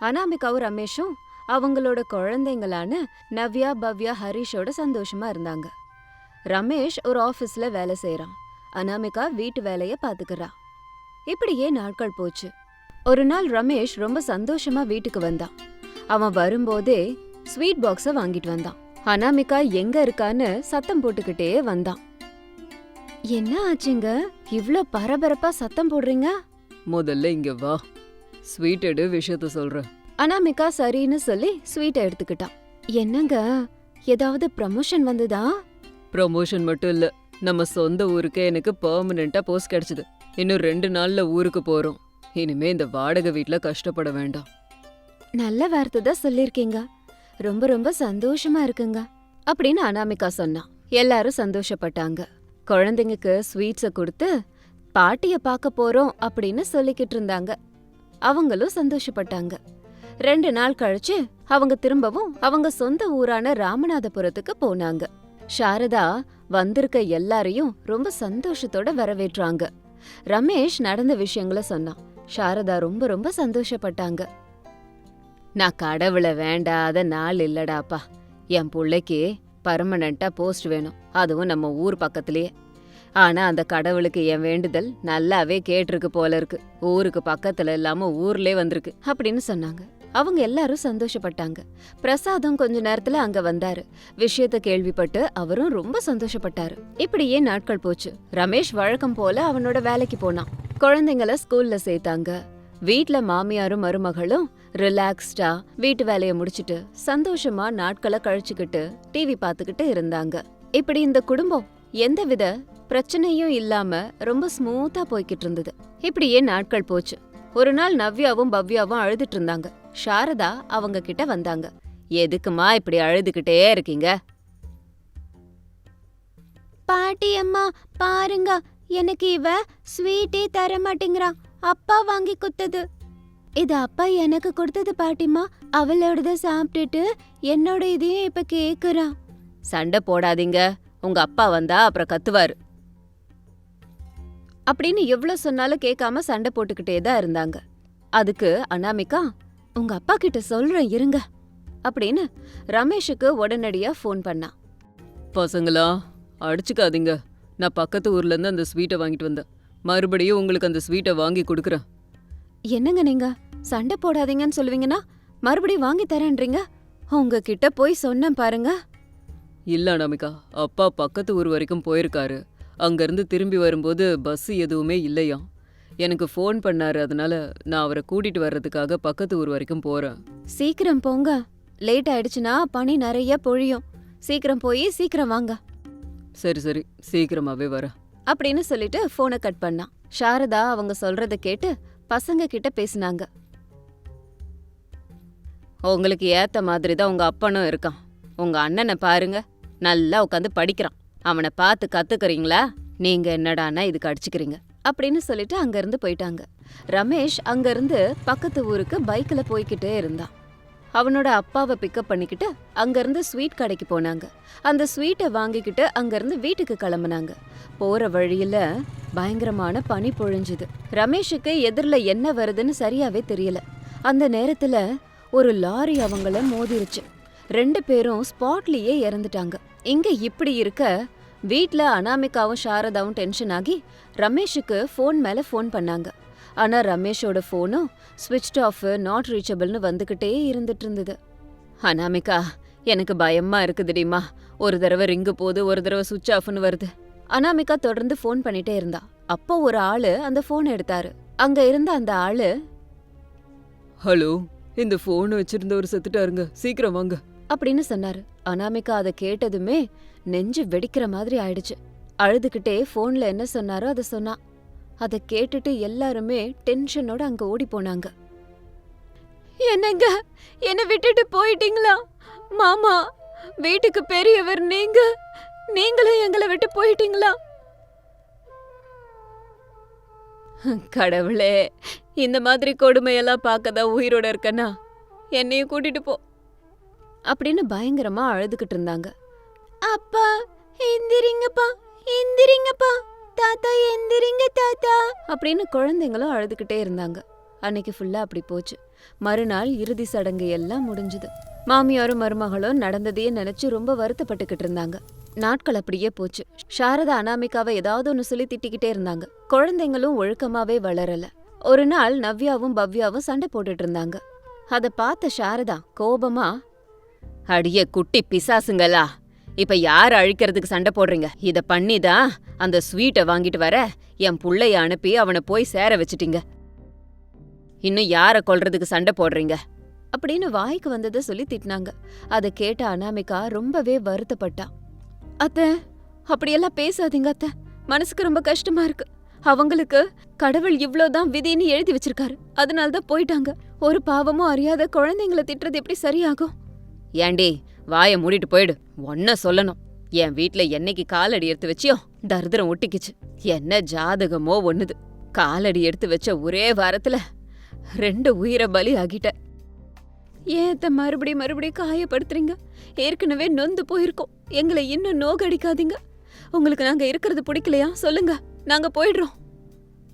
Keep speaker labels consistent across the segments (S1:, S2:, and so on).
S1: அனாமிகாவும் ரமேஷும் அவங்களோட குழந்தைங்களான நவ்யா பவ்யா ஹரிஷோட சந்தோஷமா இருந்தாங்க. ரமேஷ் ஒரு ஆஃபீஸில் வேலை செய்கிறான் அனாமிகா வீட்டு வேலைய பாத்துக்கிறா. இப்படியே நாட்கள் போச்சு. ஒரு நாள் ரமேஷ் ரொம்ப சந்தோஷமா வீட்டுக்கு வந்தான். அவன் வரும்போதே ஸ்வீட் பாக்ஸ வாங்கிட்டு வந்தான். அனாமிகா எங்க இருக்கான்னு சத்தம் போட்டுக்கிட்டே வந்தான். என்ன ஆச்சுங்க? இவ்ளோ பரபரப்பா சத்தம் போடுறீங்க?
S2: முதல்ல இங்க வா. ஸ்வீட் எடு விஷயத்த சொல்றேன்
S1: அனாமிகா சரின்னு சொல்லி ஸ்வீட்டை எடுத்துக்கிட்டான். என்னங்க? ஏதாவது ப்ரமோஷன் வந்ததா?
S2: ப்ரமோஷன் மட்டும் இல்ல. நம்ம சொந்த ஊருக்கு எனக்கு பெர்மனெண்டா போஸ்ட் கிடைச்சது. இன்னும் ரெண்டு நாள்ல ஊருக்கு போறோம். இனிமே இந்த வாடகை வீட்ல கஷ்டப்பட வேண்டாம்.
S1: நல்ல வார்த்தை தான் சொல்லிருக்கீங்க ரொம்ப ரொம்ப சந்தோஷமா இருக்குங்க. அப்படின்னு அனாமிகா சொன்னா. எல்லாரும் சந்தோஷப்பட்டாங்க. குழந்தைங்களுக்கு ஸ்வீட்ஸை கொடுத்து பாட்டிய பார்க்க போறோம் அப்படின்னு சொல்லிக்கிட்டு இருந்தாங்க. அவங்களும் சந்தோஷப்பட்டாங்க. ரெண்டு நாள் கழிச்சு அவங்க திரும்பவும் அவங்க சொந்த ஊரான ராமநாதபுரத்துக்கு போனாங்க. சாரதா வந்திருக்க எல்லாரையும் ரொம்ப சந்தோஷத்தோட வரவேற்றாங்க. ரமேஷ் நடந்த விஷயங்கள சொன்னான். சாரதா ரொம்ப ரொம்ப சந்தோஷப்பட்டாங்க. நான் கடவுளை வேண்டாத நாள் இல்லடாப்பா. என் பிள்ளைக்கு பர்மனண்டா போஸ்ட் வேணும். அதுவும் நம்ம ஊர் பக்கத்துலயே. ஆனா அந்த கடவுளுக்கு என் வேண்டுதல் நல்லாவே கேட்டிருக்கு போல இருக்கு. ஊருக்கு பக்கத்துல இல்லாம ஊர்லே வந்திருக்கு அப்படின்னு சொன்னாங்க. அவங்க எல்லாரும் சந்தோஷப்பட்டாங்க. பிரசாதம் கொஞ்ச நேரத்துல அங்க வந்தாரு. விஷயத்த கேள்விப்பட்டு அவரும் ரொம்ப சந்தோஷப்பட்டாரு. இப்படியே நாட்கள் போச்சு. ரமேஷ் வழக்கம் போல அவனோட வேலைக்கு போனான். குழந்தைங்கள ஸ்கூல்ல சேர்த்தாங்க. வீட்ல மாமியாரும் மருமகளும் ரிலாக்ஸ்டா வீட்டு வேலையை முடிச்சிட்டு சந்தோஷமா நாட்களை கழிச்சுக்கிட்டு டிவி பார்த்துக்கிட்டு இருந்தாங்க. இப்படி இந்த குடும்பம் எந்தவித பிரச்சனையும் இல்லாம ரொம்ப ஸ்மூத்தா போய்கிட்டு இருந்தது. இப்படியே நாட்கள் போச்சு. ஒரு நாள் நவ்யாவும் பவ்யாவும் அழுதுட்டு இருந்தாங்க. சாரதா அவங்க கிட்ட வந்தாங்க. எதுக்குமா இப்படி அழுதுகிட்டே இருக்கீங்க? பாட்டி அம்மா பாருங்க. எனக்கு இவ ஸ்வீட்டே தர மாட்டேங்கிறா அப்பா வாங்கி குத்தது. இது அப்பா எனக்கு கொடுத்தது பாட்டிமா அவளோடத சாப்பிட்டுட்டு என்னோட இதையும் இப்ப கேக்குறா. சண்டை போடாதீங்க. உங்க அப்பா வந்தா அப்புறம் கத்துவாரு. அப்படின்னு எவ்வளவு சொன்னாலும் கேட்காம சண்டை போட்டுக்கிட்டே தான் இருந்தாங்க. அதுக்கு அனாமிகா உங்க அப்பா கிட்ட சொல்றேன் இருங்க அப்படின்னு ரமேஷுக்கு உடனடியா ஃபோன் பண்ணா.
S2: பசங்களா அடிச்சுக்காதீங்க. நான் பக்கத்து ஊர்ல இருந்து அந்த ஸ்வீட்டை வாங்கிட்டு வந்தேன். மறுபடியும் உங்களுக்கு அந்த ஸ்வீட்டை வாங்கி கொடுக்குறேன்.
S1: என்னங்க நீங்க? சண்டை போடாதீங்கன்னு சொல்லுவீங்கன்னா மறுபடியும் வாங்கி தரேன்றீங்க? உங்ககிட்ட போய் சொன்னேன் பாருங்க.
S2: இல்ல அனாமிகா. அப்பா பக்கத்து ஊர் வரைக்கும் போயிருக்காரு. அங்கிருந்து திரும்பி வரும்போது பஸ் எதுவுமே இல்லையாம். எனக்கு ஃபோன் பண்ணாரு அதனால நான் அவரை கூட்டிட்டு வர்றதுக்காக பக்கத்து ஊர் வரைக்கும் போறேன்.
S1: சீக்கிரம் போங்க. லேட் ஆயிடுச்சுன்னா பனி நிறைய பொழியும். சீக்கிரம் போய் சீக்கிரம் வாங்க.
S2: சரி சரி. சீக்கிரமாவே வரேன்.
S1: அப்படின்னு சொல்லிட்டு போனை கட் பண்ணான். சாரதா அவங்க சொல்றத கேட்டு பசங்க கிட்ட பேசினாங்க. உங்களுக்கு ஏத்த மாதிரி தான் உங்க அப்பனும் இருக்கான். உங்க அண்ணனை பாருங்க. நல்லா உட்காந்து படிக்கிறான். அவனை பார்த்து கத்துக்கிறீங்களா? நீங்க என்னடானா இதுக்கு அடிச்சுக்கிறீங்க. அப்படின்னு சொல்லிட்டு அங்கிருந்து போயிட்டாங்க. ரமேஷ் அங்கிருந்து பக்கத்து ஊருக்கு பைக்கில் போய்கிட்டே இருந்தான். அவனோட அப்பாவை பிக்கப் பண்ணிக்கிட்டு அங்கிருந்து ஸ்வீட் கடைக்கு போனாங்க. அந்த ஸ்வீட்டை வாங்கிக்கிட்டு அங்கிருந்து வீட்டுக்கு கிளம்புனாங்க. போற வழியில பயங்கரமான பனி பொழிஞ்சுது. ரமேஷுக்கு எதிரில் என்ன வருதுன்னு சரியாவே தெரியல. அந்த நேரத்தில் ஒரு லாரி அவங்கள மோதிருச்சு. ரெண்டு பேரும் ஸ்பாட்லேயே இறந்துட்டாங்க. இங்க இப்படி இருக்க வீட்ல அனாமிகாவும் சாரதாவும் டென்ஷன் ஆகி ரமேஷுக்கு ஃபோன் மேல ஃபோன் பண்ணாங்க. ஆனா ரமேஷோட ஃபோனும் ஸ்விட்ச் ஆஃப் நாட் ரீச்சபிள்னு வந்துகிட்டே இருந்துட்டு இருந்தது. அனாமிகா எனக்கு பயமா இருக்குதுடிமா ஒரு தடவை ரிங்கு போகுது ஒரு தடவை சுவிட்ச் ஆஃப்னு வருது. அனாமிகா தொடர்ந்து ஃபோன் பண்ணிட்டே இருந்தா. அப்போ ஒரு ஆளு அந்த ஃபோன் எடுத்தாரு. அங்க இருந்த அந்த ஆளு
S2: ஹலோ இந்த ஃபோன் வச்சிருந்தவர் செத்துட்டாருங்க. சீக்கிரம் வாங்க.
S1: அப்படின்னு சொன்னாரு. அனாமிகா அதை கேட்டதுமே நெஞ்சு வெடிக்கிற மாதிரி ஆயிடுச்சு. அழுதுகிட்டே ஃபோன்ல என்ன சொன்னாரோ அதை சொன்னா. அதை கேட்டுட்டு எல்லாருமே டென்ஷனோட அங்க ஓடி போனாங்க. என்னங்க? என்ன விட்டுட்டு போயிட்டீங்களா? மாமா வீட்டுக்கு பெரியவர் நீங்க? நீங்களும் எங்களை விட்டு போயிட்டீங்களா? கடவுளே இந்த மாதிரி கொடுமையெல்லாம் பார்க்கதான் உயிரோட இருக்கனா? என்னையும் கூட்டிட்டு போ. அப்படின்னு பயங்கரமா அழுதுகிட்டு இருந்தாங்க. அப்பா எந்திரிங்கப்பா எந்திரிங்கப்பா தாத்தா எந்திரிங்க தாத்தா அப்படின்னு குழந்தைங்களும் அழுதுகிட்டே இருந்தாங்க. அன்னைக்கு ஃபுல்லா அப்படி போச்சு. மறுநாள் இறுதி சடங்கு எல்லாம் முடிஞ்சுது. மாமியாரும் மருமகளும் நடந்ததையே நினைச்சு ரொம்ப வருத்தப்பட்டுக்கிட்டு இருந்தாங்க. நாட்கள் அப்படியே போச்சு. சாரதா அனாமிகாவை ஏதாவது ஒன்று சொல்லி திட்டிக்கிட்டே இருந்தாங்க. குழந்தைங்களும் ஒழுக்கமாவே வளரல. ஒரு நாள் நவ்யாவும் பவ்யாவும் சண்டை போட்டுட்டு இருந்தாங்க. அதை பார்த்த சாரதா கோபமா அடிய குட்டி பிசாசுங்களா. இப்ப யார் அழிக்கிறதுக்கு சண்டை போடுறீங்க? இத பண்ணிதான் அந்த ஸ்வீட்டை வாங்கிட்டு வர என் புள்ளைய அனுப்பி அவனை போய் சேர வச்சிட்டீங்க. இன்னும் யார கொல்றதுக்கு சண்டை போடுறீங்க? அப்படின்னு வாய்க்கு வந்ததை சொல்லி திட்டினாங்க. அதை கேட்ட அனாமிகா ரொம்பவே வருத்தப்பட்டான் அத்த அப்படியெல்லாம் பேசாதீங்க அத்த. மனசுக்கு ரொம்ப கஷ்டமா இருக்கு. அவங்களுக்கு கடவுள் இவ்ளோதான் விதின்னு எழுதி வச்சிருக்காரு. அதனால தான் போயிட்டாங்க. ஒரு பாவமும் அறியாத குழந்தைங்கள திட்டுறது எப்படி சரியாகும்? ஏண்டி வாயை மூடிட்டு போயிடு. ஒன்ன சொல்லணும். என் வீட்ல என்னைக்கு காலடி எடுத்து வச்சியோ தரித்திரம் ஒட்டிக்கிச்சு. என்ன ஜாதகமோ ஒண்ணுது. காலடி எடுத்து வச்ச ஒரே வாரத்துல ரெண்டு உயிரை பலி ஆகிட்ட. ஏத்த மறுபடியும் மறுபடியும் காயப்படுத்துறீங்க? ஏற்கனவே நொந்து போயிருக்கோம். எங்களை இன்னும் நோகடிக்காதீங்க. உங்களுக்கு நாங்க இருக்கிறது பிடிக்கலையா? சொல்லுங்க. நாங்க போயிடுறோம்.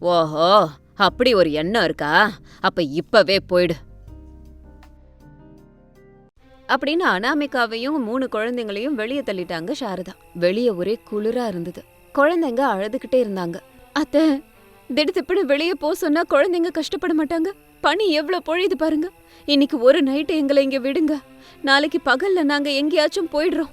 S1: ஓஹோ அப்படி ஒரு எண்ணம் இருக்கா? அப்ப இப்பவே போயிடு. அப்படின்னு அனாமிகாவையும் மூணு குழந்தைங்களையும் வெளியே தள்ளிட்டாங்க சாரதா. வெளியே ஒரே குளிரா இருந்தது. குழந்தைங்க அழுதுகிட்டே இருந்தாங்க. அத்தை திடுதிப்புன்னு வெளியே போ சொன்னா குழந்தைங்க கஷ்டப்பட மாட்டாங்க. பனி எவ்வளோ பொழியுது பாருங்க. இன்னைக்கு ஒரு நைட்டு எங்களை இங்க விடுங்க. நாளைக்கு பகல்ல நாங்க எங்கேயாச்சும் போயிடுறோம்.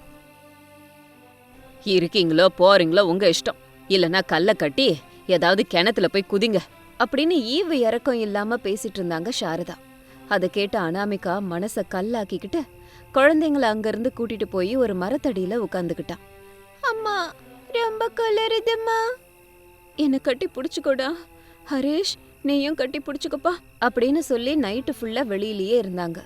S1: இருக்கீங்களோ போறீங்களோ உங்க இஷ்டம். இல்லனா கல்ல கட்டி ஏதாவது கிணத்துல போய் குதிங்க. அப்படின்னு ஈவு இறக்கம் இல்லாம பேசிட்டு இருந்தாங்க சாரதா. அதை கேட்ட அனாமிகா மனச கல்லாக்கிக்கிட்டு குழந்தைங்கள அங்கிருந்து கூட்டிட்டு போய் ஒரு மரத்தடியில உட்காந்துக்கிட்டான் அம்மா ரொம்ப குளிருதுமா என்னை கட்டி பிடிச்சிக்கோடா. ஹரேஷ் நீயும் கட்டி பிடிச்சிக்கப்பா. அப்படின்னு சொல்லி நைட்டு ஃபுல்லா வெளியிலேயே இருந்தாங்க.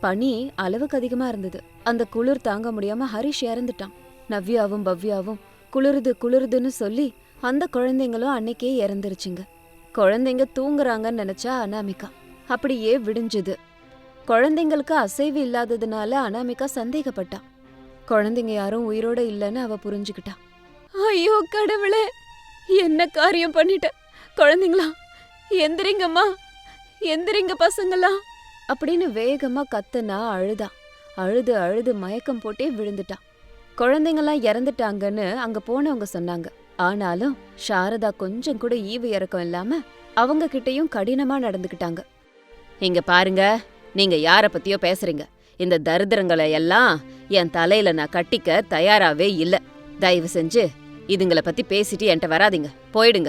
S1: பனி அளவுக்கு அதிகமா இருந்தது. அந்த குளிர் தாங்க முடியாம ஹரிஷ் இறந்துட்டான். நவ்யாவும் பவ்யாவும் குளிருது குளிருதுன்னு சொல்லி அந்த குழந்தைங்களும் அன்னைக்கே இறந்துருச்சுங்க. குழந்தைங்க தூங்குறாங்கன்னு நினைச்சா அனாமிகா. அப்படியே விடிஞ்சுது. குழந்தைங்களுக்கு அசைவு இல்லாததுனால அனாமிகா சந்தேகப்பட்டா. குழந்தைங்க யாரும் உயிரோட இல்லைன்னு அவ புரிஞ்சுக்கிட்டா. ஐயோ கடவுளே என்ன காரியம் பண்ணிட்ட? குழந்தைங்களா எந்திரிங்கம்மா எந்திரிங்க பசங்களா. அப்படின்னு வேகமா கத்துனா அழுதா. அழுது அழுது மயக்கம் போட்டே விழுந்துட்டான் குழந்தைங்கலாம் இறந்துட்டாங்கன்னு அங்க போனவங்க சொன்னாங்க. ஆனாலும் சாரதா கொஞ்சம் கூட ஈவு இறக்கம் இல்லாம அவங்க கிட்டயும் கடினமா நடந்துக்கிட்டாங்க. இங்க பாருங்க நீங்க யார பத்தியோ பேசுறீங்க. இந்த தரித்திரங்களை எல்லாம் என் தலையில நான் கட்டிக்க தயாராவே இல்ல. தயவு செஞ்சு இதுங்கள பத்தி பேசிட்டு என்கிட்ட வராதீங்க. போயிடுங்க.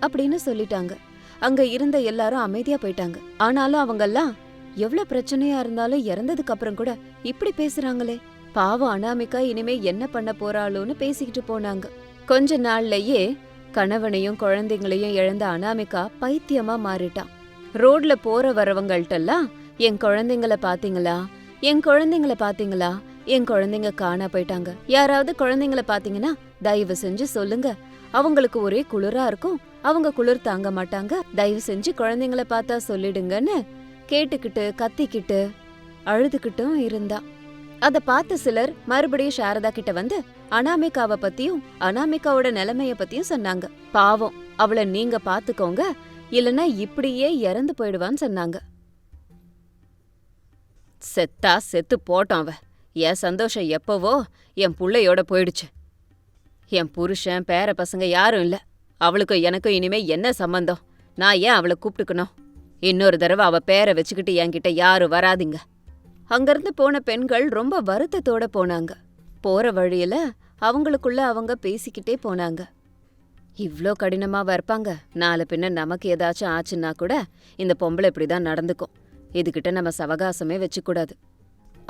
S1: அப்படின்னு சொல்லிட்டாங்க. அங்க இருந்த எல்லாரும் அமைதியா போயிட்டாங்க. ஆனாலும் அவங்கெல்லாம் எவ்வளவு பிரச்சனையா இருந்தாலும் இறந்ததுக்கு அப்புறம் கூட இப்படி பேசுறாங்களே. பாவம் அனாமிகா இனிமே என்ன பண்ண போறாளோன்னு பேசிக்கிட்டு போனாங்க. கொஞ்ச நாள்லயே கணவனையும் குழந்தைங்களையும் இழந்த அனாமிகா பைத்தியமா மாறிட்டான் ரோட்ல போற வரவங்கள்ட்டெல்லாம் என் குழந்தைங்கள பாத்தீங்களா? என் குழந்தைங்கள பாத்தீங்களா? என் குழந்தைங்க காணா போயிட்டாங்க. யாராவது குழந்தைங்கள பாத்தீங்கன்னா தயவு செஞ்சு சொல்லுங்க. அவங்களுக்கு ஒரே குளிரா இருக்கும். அவங்க குளிர் தாங்க மாட்டாங்க. தயவு செஞ்சு குழந்தைங்கள பார்த்தா சொல்லிடுங்கன்னு கேட்டுக்கிட்டு கத்திக்கிட்டு அழுதுகிட்டும் இருந்தா. அத பார்த்த சிலர் மறுபடியும் சாரதா கிட்ட வந்து அனாமிகாவை பத்தியும் அனாமிகாவோட நிலைமைய பத்தியும் சொன்னாங்க. பாவம். அவள நீங்க பாத்துக்கோங்க. இல்லனா இப்படியே இறந்து போயிடுவான்னு சொன்னாங்க. செத்தா செத்து போட்டான் அவ என் சந்தோஷம் எப்பவோ என் புள்ளையோட போயிடுச்சு. என் புருஷன் பேர பசங்க யாரும் இல்ல. அவளுக்கும் எனக்கும் இனிமே என்ன சம்பந்தம்? நான் ஏன் அவளை கூப்பிட்டுக்கணும்? இன்னொரு தடவை அவ பேரை வச்சுக்கிட்டு என்கிட்ட யாரும் வராதீங்க. அங்கிருந்து போன பெண்கள் ரொம்ப வருத்தத்தோட போனாங்க. போற வழியில அவங்களுக்குள்ள அவங்க பேசிக்கிட்டே போனாங்க. இவ்ளோ கடினமாக இருப்பாங்க? நாலு பின்ன நமக்கு ஏதாச்சும் ஆச்சுன்னா கூட இந்த பொம்பளை இப்படிதான் நடந்துக்கும். இதுகிட்ட நம்ம சவகாசமே வச்சுக்கூடாது.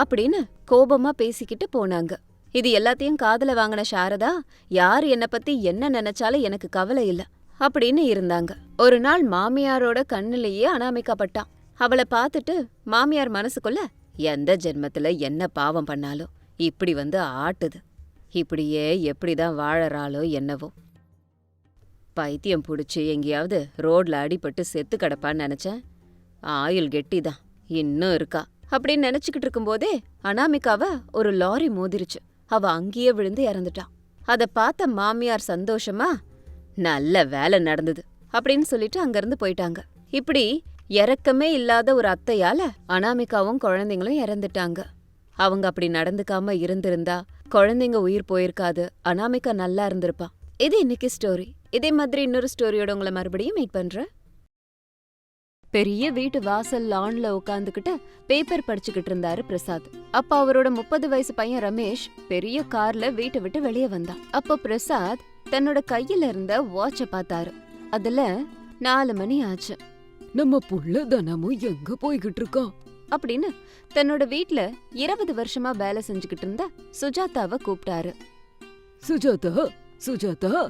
S1: அப்படின்னு கோபமா பேசிக்கிட்டு போனாங்க. இது எல்லாத்தையும் காதுல வாங்கின சாரதா யார் என்ன பத்தி என்ன நினைச்சாலும் எனக்கு கவலை இல்ல அப்படின்னு இருந்தாங்க. ஒரு நாள் மாமியாரோட கண்ணிலேயே அனாமிக்கப்பட்டான். அவளை பார்த்துட்டு மாமியார் மனசுக்குள்ள எந்த ஜென்மத்துல என்ன பாவம் பண்ணாலும் இப்படி வந்து ஆட்டுது. இப்படியே எப்படிதான் வாழறாளோ என்னவோ. பைத்தியம் புடிச்சு எங்கேயாவது ரோட்ல அடிபட்டு செத்து கிடப்பான்னு நினைச்சேன். ஆயுள் கெட்டிதான் இன்னும் இருக்கா? அப்படின்னு நினைச்சுக்கிட்டு இருக்கும்போதே அனாமிகாவ ஒரு லாரி மோதிருச்சு. அவ அங்கேயே விழுந்து இறந்துட்டான் அத பார்த்த மாமியார் சந்தோஷமா நல்ல வேலை நடந்தது அப்படின்னு சொல்லிட்டு அங்கிருந்து போயிட்டாங்க. இப்படி இறக்கமே இல்லாத ஒரு அத்தையால அனாமிகாவும் குழந்தைங்களும் இறந்துட்டாங்க. அவங்க அப்படி நடந்துக்காம இருந்திருந்தா குழந்தைங்க உயிர் போயிருக்காது அனாமிகா நல்லா இருந்திருப்பா. இது இன்னைக்கு ஸ்டோரி இதே மாதிரி இன்னொரு ஸ்டோரியோட உங்களை மறுபடியும் மீட் பண்றேன். பெரிய வீட்டு வாசல் லான்ல உட்காந்துக்கிட்டு பேப்பர் படிச்சுக்கிட்டு இருந்தாரு பிரசாத். அப்ப அவரோட முப்பது வயசு பையன் ரமேஷ் பெரிய கார்ல வீட்டை விட்டு வெளியே வந்தான் அப்போ பிரசாத் தன்னோட கையில இருந்த வாட்ச பார்த்தாரு. அதுல நாலு மணி ஆச்சு.
S2: நம்ம புள்ள தனமும் எங்க போய்கிட்டு இருக்கான்
S1: அப்படின்னு தன்னோட வீட்ல இருபது வருஷமா வேலை செஞ்சுக்கிட்டு இருந்த சுஜாதாவை கூப்பிட்டாரு.
S2: சுஜாதா சுஜாதா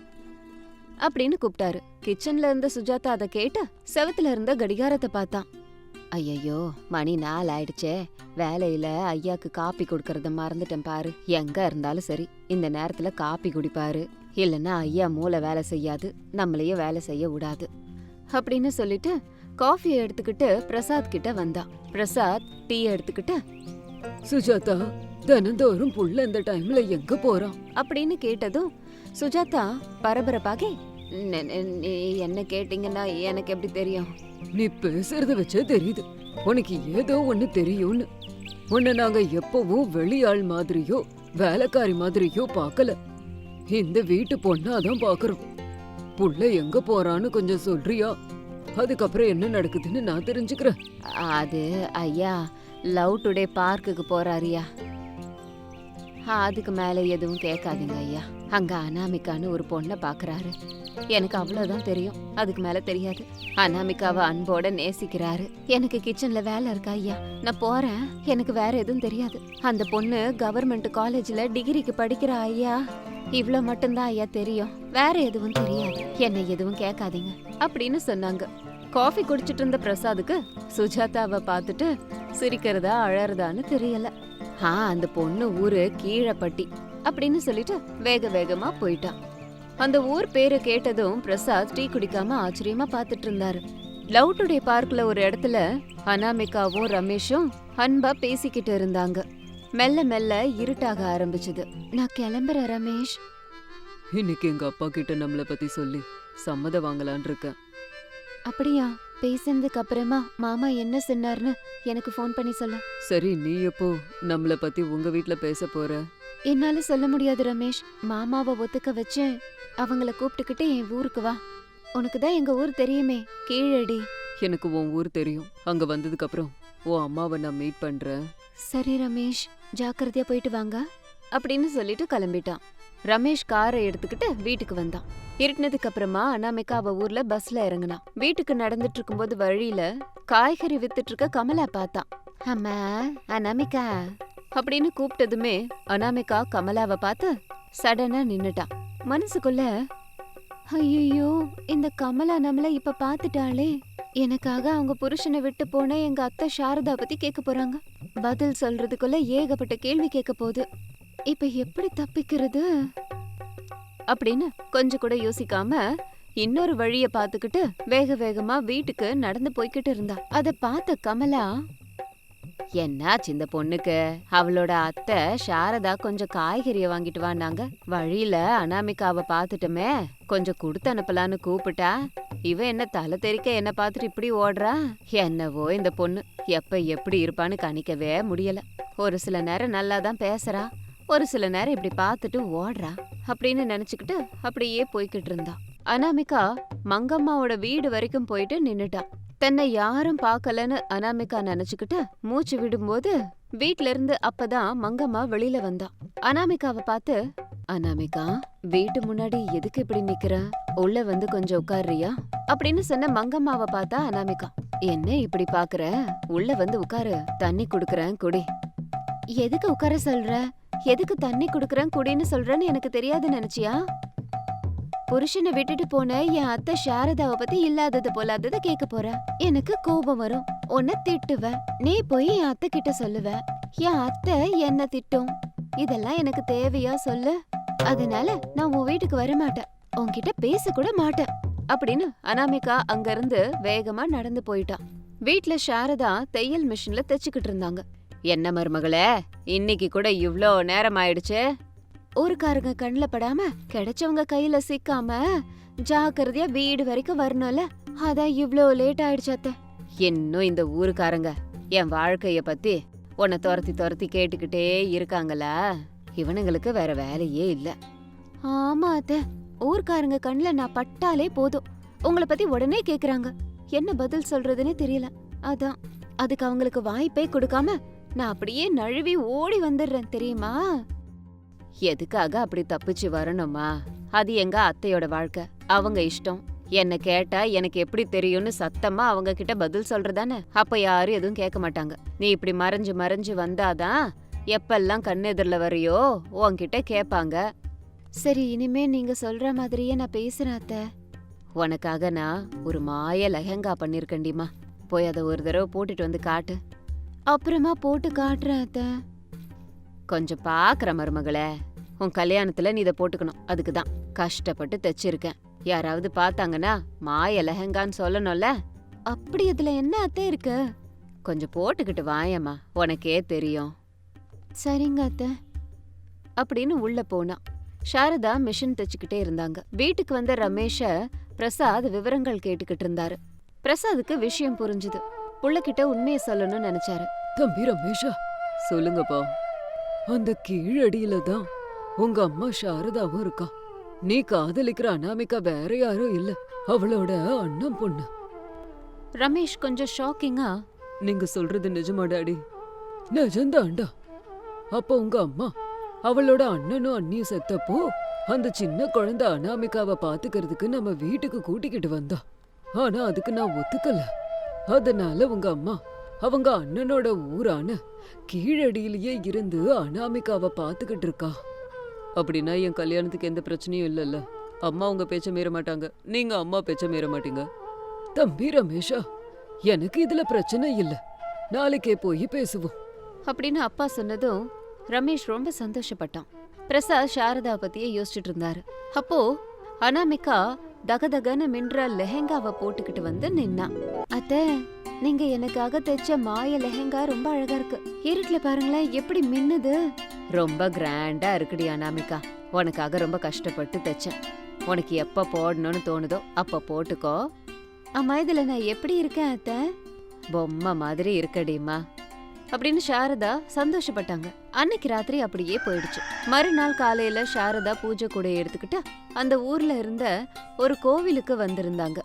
S1: அப்படின்னு கூப்பிட்டாரு. கிச்சன்ல இருந்த சுஜாதா அதை கேட்டு செவத்துல இருந்த கடிகாரத்தை பார்த்தான். ஐயையோ மணி நாள் ஆயிடுச்சே. வேலையில ஐயாக்கு காப்பி கொடுக்கறத மறந்துட்டேன் பாரு. எங்க இருந்தாலும் சரி இந்த நேரத்துல காப்பி குடிப்பாரு. இல்லைன்னா ஐயா மூளை வேலை செய்யாது. நம்மளையே வேலை செய்ய விடாது. அப்படின்னு சொல்லிட்டு காஃபியை எடுத்துக்கிட்டு பிரசாத் கிட்ட வந்தான். பிரசாத் டீ எடுத்துக்கிட்டு
S2: சுஜாதா தினந்தோறும் புள்ள இந்த டைம்ல எங்க போறான்
S1: அப்படின்னு கேட்டதும் சுஜாதா பரபரப்பாகி "ந- ந- நீ என்ன கேட்டீங்கன்னா எனக்கு எப்படி தெரியும்?
S2: நீ பேசுறத வச்சே தெரியுது. உனக்கு ஏதோ ஒண்ணு தெரியும்னு. உன்னை நாங்க எப்பவும் வெளியாள் மாதிரியோ வேலைக்காரி மாதிரியோ பார்க்கல. இந்த வீட்டு பொண்ணாதான் பாக்குறோம் புள்ள எங்க போறான்னு கொஞ்சம் சொல்றியா? அதுக்கப்புறம் என்ன நடக்குதுன்னு நான் தெரிஞ்சுக்கிறேன்.
S1: அது ஐயா லவ் டுடே பார்க்குக்கு போறாருயா அதுக்கு மேலே எதுவும் கேட்காதீங்க ஐயா. அங்க அனாமிகான்னு ஒரு பொண்ணை பாக்குறாரு. எனக்கு அவ்வளவுதான் தெரியும். அதுக்கு மேல தெரியாது. அனாமிகாவை அன்போட நேசிக்கிறாரு. எனக்கு கிச்சன்ல வேலை இருக்கா ஐயா? நான் போறேன். எனக்கு வேற எதுவும் தெரியாது. அந்த பொண்ணு கவர்மெண்ட் காலேஜ்ல டிகிரிக்கு படிக்கிறா ஐயா. இவ்வளோ மட்டும்தான் ஐயா தெரியும். வேற எதுவும் தெரியாது. என்னை எதுவும் கேட்காதீங்க. அப்படின்னு சொன்னாங்க. காஃபி குடிச்சிட்டு இருந்த பிரசாதுக்கு சுஜாதாவை பார்த்துட்டு சிரிக்கிறதா அழறதான்னு தெரியல. ஆ அந்த பொண்ணு ஊரு கீழப்பட்டி அப்படின்னு சொல்லிட்டு வேக வேகமா போயிட்டான் அந்த ஊர் பேரை கேட்டதும் பிரசாத் டீ குடிக்காம ஆச்சரியமா பார்த்துட்டு இருந்தாரு. லவ் டுடே பார்க்ல ஒரு இடத்துல அனாமிகாவும் ரமேஷும் அன்பா பேசிக்கிட்டு இருந்தாங்க. மெல்ல மெல்ல இருட்டாக ஆரம்பிச்சது. நான் கிளம்புறேன் ரமேஷ்.
S2: இன்னைக்கு எங்க அப்பா கிட்ட நம்மள பத்தி சொல்லி சம்மதம் வாங்கலான் இருக்கேன்.
S1: அப்படியா? பேசினதுக்கு அப்புறமா மாமா என்ன சொன்னார்னு எனக்கு ஃபோன் பண்ணி சொல்ல.
S2: சரி நீ எப்போ நம்மள பத்தி உங்க வீட்ல பேச போற?
S1: என்னால சொல்ல முடியாது ரமேஷ். மாமாவை ஒத்துக்க வச்சு அவங்கள கூப்பிட்டுக்கிட்டு என் ஊருக்கு வா. உனக்கு தான் எங்க ஊர் தெரியுமே. கீழடி.
S2: எனக்கு உன் ஊர் தெரியும். அங்க வந்ததுக்கு அப்புறம் உன் அம்மாவை நான் மீட் பண்றேன்.
S1: சரி ரமேஷ் ஜாக்கிரதையா போயிட்டு வாங்க. அப்படின்னு சொல்லிட்டு கிளம்பிட்டான். ரமேஷ் காரை எடுத்துக்கிட்டு வீட்டுக்கு வந்தான். இருட்டினதுக்கு அப்புறமா அனாமிகா அவ ஊர்ல பஸ்ல இறங்கினான். வீட்டுக்கு நடந்துட்டு இருக்கும்போது வழியில காய்கறி வித்துட்டு இருக்க கமலா பார்த்தான். அம்மா அனாமிகா. அப்படின்னு கூப்பிட்டதுமே அனாமிகா கமலாவை பார்த்து சடனா நின்னுட்டான். மனசுக்குள்ள ஐயோ இந்த கமலா நம்மள இப்ப பாத்துட்டாளே எனக்காக அவங்க புருஷனை விட்டு போன எங்க அத்தை சாரதா பத்தி கேட்க போறாங்க. பதில் சொல்றதுக்குள்ள ஏகப்பட்ட கேள்வி கேட்க போகுது. இப்ப எப்படி தப்பிக்கிறது? அப்படின்னு கொஞ்சம் கூட யோசிக்காம இன்னொரு வழிய பாத்துக்கிட்டு வேக வேகமா வீட்டுக்கு நடந்து போய்கிட்டு இருந்தா. அத பார்த்த கமலா என்னாச்சு இந்த பொண்ணுக்கு? அவளோட அத்தை சாரதா கொஞ்சம் காய்கறிய வாங்கிட்டு வானாங்க வழியில அனாமிகாவை பாத்துட்டுமே கொஞ்சம் கொடுத்து அனுப்பலான்னு கூப்பிட்டா இவ என்ன தலை தெறிக்க என்ன பார்த்துட்டு இப்படி ஓடுறா? என்னவோ இந்த பொண்ணு. எப்ப எப்படி இருப்பான்னு கணிக்கவே முடியல. ஒரு சில நேரம் நல்லா தான் பேசுறா. ஒரு சில நேரம் இப்படி பார்த்துட்டு ஓடுறா அப்படின்னு நினைச்சுக்கிட்டு அப்படியே போய்கிட்டு இருந்தா. அனாமிகா மங்கம்மாவோட வீடு வரைக்கும் போயிட்டு நின்னுட்டா. தன்னை யாரும் பார்க்கலன்னு அனாமிகா நினைச்சுக்கிட்டு மூச்சு விடும்போது வீட்ல இருந்து அப்பதான் மங்கம்மா வெளியில வந்தா. அனாமிகாவை பார்த்து அனாமிகா வீட்டு முன்னாடி எதுக்கு இப்படி நிக்கிற? உள்ள வந்து கொஞ்சம் உட்காருறியா? அப்படின்னு சொன்ன மங்கம்மாவை பார்த்தா அனாமிகா என்ன இப்படி பாக்குற உள்ள வந்து உட்காரு தண்ணி குடுக்கறேன் குடி. எதுக்கு உட்கார சொல்ற? எதுக்கு தண்ணி குடுக்கறேன் குடின்னு சொல்றேன்னு எனக்கு தெரியாது நினைச்சியா? புருஷனை விட்டுட்டு போன என் அத்தை சாரதாவை பத்தி இல்லாதது போலாதத கேட்க போற. எனக்கு கோபம் வரும். உன்னை திட்டுவ நீ போய் என் அத்தை கிட்ட சொல்லுவ. என் அத்தை என்ன திட்டும்? இதெல்லாம் எனக்கு தேவையா சொல்லு. அதனால நான் உன் வீட்டுக்கு வர மாட்டேன் உன்கிட்ட பேச கூட மாட்டேன். அப்படின்னு அனாமிகா அங்கிருந்து வேகமா நடந்து போயிட்டான் வீட்ல சாரதா தையல் மிஷின்ல தைச்சுக்கிட்டு இருந்தாங்க. என்ன மருமகளே? இன்னைக்கு கூட இவ்ளோ நேரம் ஆயிடுச்சு ஊருக்காரங்க கண்ணுல படாம கிடைச்சவங்க கையில சிக்காம ஜாக்கிரதையா வீடு வரைக்கும் வரணும்ல? அதான் இவ்ளோ லேட் ஆயிடுச்சு அத்தை. இன்னும் இந்த ஊருக்காரங்க என் வாழ்க்கைய பத்தி உன்னை துரத்தி துரத்தி கேட்டுக்கிட்டே இருக்காங்களா? இவனுங்களுக்கு வேற வேலையே இல்ல. ஆமா அத்த. ஊர்க்காரங்க கண்ணுல நான் பட்டாலே போதும். உங்களை பத்தி உடனே கேக்குறாங்க. என்ன பதில் சொல்றதுன்னே தெரியல. அதான் அதுக்கு அவங்களுக்கு வாய்ப்பே கொடுக்காம நான் அப்படியே நழுவி ஓடி வந்துடுறேன் தெரியுமா? எதுக்காக அப்படி தப்பிச்சு வரணுமா? அது எங்க அத்தையோட வாழ்க்கை. அவங்க இஷ்டம். என்ன கேட்டா எனக்கு எப்படி தெரியும்னு சத்தமா அவங்க கிட்ட பதில் சொல்றதானே? அப்ப யாரும் எதுவும் கேட்க மாட்டாங்க. நீ இப்படி மறைஞ்சு மறைஞ்சு வந்தாதான் எப்பெல்லாம் கண்ணெதிரில் வரையோ உன்கிட்ட கேட்பாங்க. சரி இனிமே நீங்க சொல்ற மாதிரியே நான் பேசுறேன் அத்தை. உனக்காக நான் ஒரு மாய லெஹங்கா பண்ணிருக்கேன்டிமா போய் அதை ஒரு தடவை போட்டுட்டு வந்து காட்டு. அப்புறமா போட்டு காட்டுறேன் அத்தை. கொஞ்சம் பாக்குற மருமகளே. உன் கல்யாணத்துல நீ இதை போட்டுக்கணும். அதுக்கு தான். கஷ்டப்பட்டு தைச்சிருக்கேன். யாராவது பார்த்தாங்கன்னா மாய லெஹங்கான்னு சொல்லணும்ல? அப்படி இதுல என்ன அத்தை இருக்கு? கொஞ்சம் போட்டுக்கிட்டு வாயம்மா. உனக்கே தெரியும். சரிங்க அத்தை. அப்படின்னு உள்ள போனா. சாரதா மிஷின் தைச்சுக்கிட்டே இருந்தாங்க. வீட்டுக்கு வந்த ரமேஷ பிரசாத் விவரங்கள் கேட்டுக்கிட்டு இருந்தாரு. பிரசாத்துக்கு விஷயம் புரிஞ்சுது. புள்ளகிட்ட உண்மையை சொல்லணும்னு நினைச்சாரு.
S2: தம்பி ரமேஷா. சொல்லுங்கப்பா. அந்த கீழடியில தான் உங்க அம்மா சாரதாவும் இருக்கா. நீ காதலிக்கிற அனாமிகா வேற யாரும் இல்ல. அவளோட அண்ணன் பொண்ணு.
S1: ரமேஷ் கொஞ்சம் ஷாக்கிங்கா?
S2: நீங்க சொல்றது நிஜமா டாடி? நிஜம்தான்டா அப்ப உங்க அம்மா அவளோட அண்ணனும் அண்ணியும் செத்தப்போ அந்த சின்ன குழந்தை அனாமிகாவை பாத்துக்கிறதுக்கு நம்ம வீட்டுக்கு கூட்டிக்கிட்டு வந்தா. ஆனா அதுக்கு நான் ஒத்துக்கல. அதனால உங்க அம்மா அவங்க அண்ணனோட ஊரான கீழடியிலேயே இருந்து அனாமிகாவை பாத்துக்கிட்டு இருக்கா. அப்படின்னா என் கல்யாணத்துக்கு எந்த பிரச்சனையும் இல்லைல்ல. அம்மா உங்க பேச்ச மீற மாட்டாங்க. நீங்க அம்மா பேச்ச மீற மாட்டீங்க. தம்பி ரமேஷா எனக்கு இதுல பிரச்சனை இல்ல. நாளைக்கே போய் பேசுவோம்.
S1: அப்படின்னு அப்பா சொன்னதும் ரமேஷ் ரொம்ப சந்தோஷப்பட்டான். பிரசாத் சாரதா பத்தியே யோசிச்சுட்டு இருந்தாரு. அப்போ அனாமிகா தகதகன்னு மின்ற லெஹெங்காவை போட்டுக்கிட்டு வந்து நின்னா அத்தை நீங்க எனக்காக தைச்ச மாய லெஹெங்கா ரொம்ப அழகா இருக்கு. இருட்டுல பாருங்களேன் எப்படி மின்னுது? ரொம்ப கிராண்டா இருக்குடி அனாமிகா. உனக்காக ரொம்ப கஷ்டப்பட்டு தைச்சேன். உனக்கு எப்ப போடணும்னு தோணுதோ அப்ப போட்டுக்கோ. அம்மா இதுல நான் எப்படி இருக்கேன் அத்தை? பொம்மை மாதிரி இருக்கடிம்மா. அப்படின்னு சாரதா சந்தோஷப்பட்டாங்க. அன்னைக்கு ராத்திரி அப்படியே போயிடுச்சு. மறுநாள் காலையில சாரதா பூஜை கூடைய எடுத்துக்கிட்டு அந்த ஊர்ல இருந்த ஒரு கோவிலுக்கு வந்திருந்தாங்க.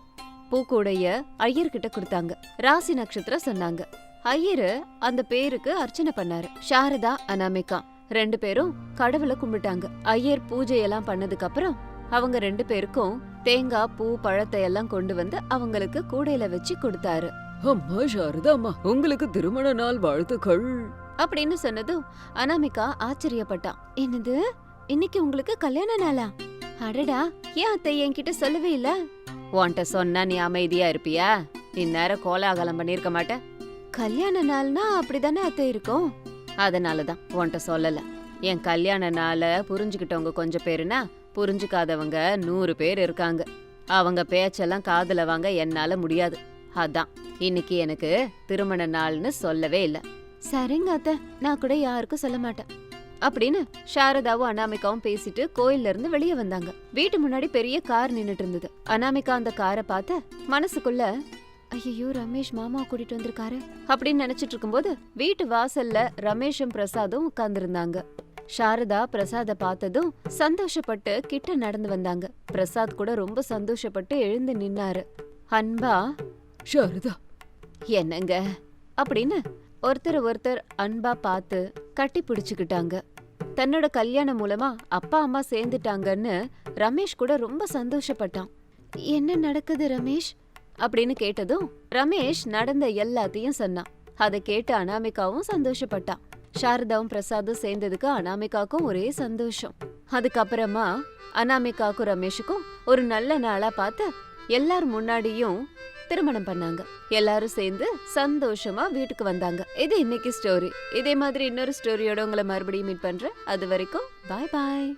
S1: பூக்கூடைய ஐயர்கிட்ட கொடுத்தாங்க. ராசி நட்சத்திரம் சொன்னாங்க. ஐயரு அந்த பேருக்கு அர்ச்சனை பண்ணாரு. சாரதா அனாமிகா ரெண்டு பேரும் கடவுளை கும்பிட்டாங்க. ஐயர் பூஜையெல்லாம் பண்ணதுக்கு அப்புறம் அவங்க ரெண்டு பேருக்கும் தேங்காய் பூ பழத்தை எல்லாம் கொண்டு வந்து அவங்களுக்கு கூடையில வச்சு கொடுத்தாரு.
S2: அம்மா சாரதாம்மா உங்களுக்கு திருமண நாள் வாழ்த்துக்கள்.
S1: அப்படின்னு சொன்னதும் அனாமிகா ஆச்சரியப்பட்டான் என்னது? இன்னைக்கு உங்களுக்கு கல்யாண நாளா? அடடா ஏன் அத்தை என்கிட்ட சொல்லவே இல்ல? உன்கிட்ட சொன்னா நீ அமைதியா இருப்பியா? இந்நேரம் கோலாகலம் பண்ணிருக்க மாட்ட. கல்யாண நாள்னா அப்படிதானே அத்தை இருக்கும். அதனாலதான் உன்கிட்ட சொல்லல. என் கல்யாண நாள புரிஞ்சுக்கிட்டவங்க கொஞ்சம் பேருனா புரிஞ்சுக்காதவங்க நூறு பேர் இருக்காங்க. அவங்க பேச்செல்லாம் காதுல வாங்க என்னால முடியாது. அதான் இன்னைக்கு எனக்கு திருமண நாள்னு சொல்லவே இல்லை. சரிங்க அத்தை நான் கூட யாருக்கும் சொல்ல மாட்டேன். அப்படின்னு சாரதாவும் அனாமிகாவும் பேசிட்டு கோயில்ல இருந்து வெளியே வந்தாங்க. வீட்டு முன்னாடி பெரிய கார் நின்னுட்டு இருந்தது. அனாமிகா அந்த காரை பார்த்த மனசுக்குள்ள ஐயோ ரமேஷ் மாமா கூட்டிட்டு வந்திருக்காரு அப்படின்னு நினைச்சிட்டு இருக்கும்போது வீட்டு வாசல்ல ரமேஷும் பிரசாதும் உட்கார்ந்துருந்தாங்க. சாரதா பிரசாத பார்த்ததும் சந்தோஷப்பட்டு கிட்ட நடந்து வந்தாங்க. பிரசாத் கூட ரொம்ப சந்தோஷப்பட்டு எழுந்து நின்னாரு. அன்பா?
S2: சாரதா.
S1: என்னங்க? அப்படின்னு ஒருத்தர் ஒருத்தர் அன்பா பார்த்து கட்டி பிடிச்சுக்கிட்டாங்க. தன்னோட கல்யாணம் மூலமா அப்பா அம்மா சேர்ந்துட்டாங்கன்னு ரமேஷ் கூட ரொம்ப சந்தோஷப்பட்டான். என்ன நடக்குது ரமேஷ்? அப்படின்னு கேட்டதும் ரமேஷ் நடந்த எல்லாத்தையும் சொன்னான். அதை கேட்டு அனாமிகாவும் சந்தோஷப்பட்டான். சாரதாவும் பிரசாதும் சேர்ந்ததுக்கு அனாமிகாக்கும் ஒரே சந்தோஷம். அதுக்கப்புறமா அனாமிகாக்கும் ரமேஷுக்கும் ஒரு நல்ல நாளா பார்த்து எல்லார் முன்னாடியும் திருமணம் பண்ணாங்க. எல்லாரும் சேர்ந்து சந்தோஷமா வீட்டுக்கு வந்தாங்க. இது இன்னைக்கு ஸ்டோரி இதே மாதிரி இன்னொரு ஸ்டோரியோட உங்களை மறுபடியும் மீட் பண்றேன். அது வரைக்கும் பாய் பாய்